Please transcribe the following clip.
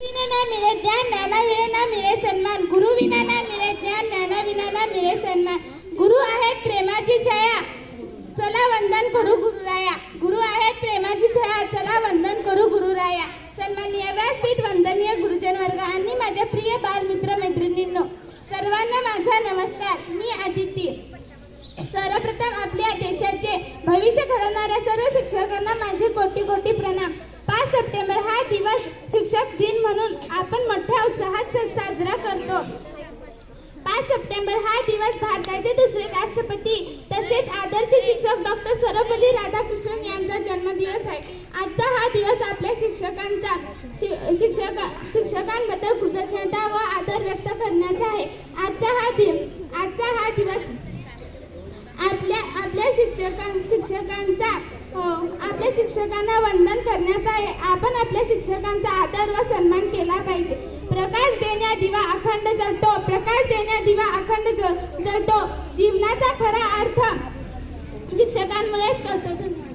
विना मिळे ज्ञान ना मिळे सन्मान गुरु विना ना मिळे ज्ञान ना मिळे सन्मान गुरु प्रेमाची छाया चला वंदन करू गुरुराया गुरु प्रेमाची छाया चला वंदन करू गुरुराया सन्माननीय व्यासपीठ वंदनीय गुरुजन वर्ग आणि माझ्या प्रिय बालमित्र मैत्रिणींनो सर्वांना माझा नमस्कार मी आदिती सर्वप्रथम आपल्या देशाचे भविष्य घडवणाऱ्या सर्व शिक्षकांना माझे कोटी कोटी प्रणाम पाच सप्टेंबर हा दिवस शिक्षक दिन म्हणून आपण मोठ्या उत्साहात साजरा करतो. पाच सप्टेंबर हा दिवस भारताचे दुसरे राष्ट्रपती तसेच आदर्श शिक्षक डॉक्टर सर्वपल्ली राधाकृष्णन यांचा जन्मदिवस आहे. आजचा हा दिवस आपल्या शिक्षकांचा शि- शिक्षक शिक्षकांबद्दल कृतज्ञता व आदर व्यक्त करण्याचा आहे. आजचा हा दिवस आजचा हा दिवस आपल्या आपल्या शिक्षकां शिक्षकांचा हो, आपल्या शिक्षकांना वंदन करण्याचा एकमेकांचा आदर व सन्मान केला पाहिजे. प्रकाश देण्या दिवा अखंड जळतो. प्रकाश देण्या दिवा अखंड जळतो. जीवनाचा खरा अर्थ शिक्षकांमुळेच कळतो.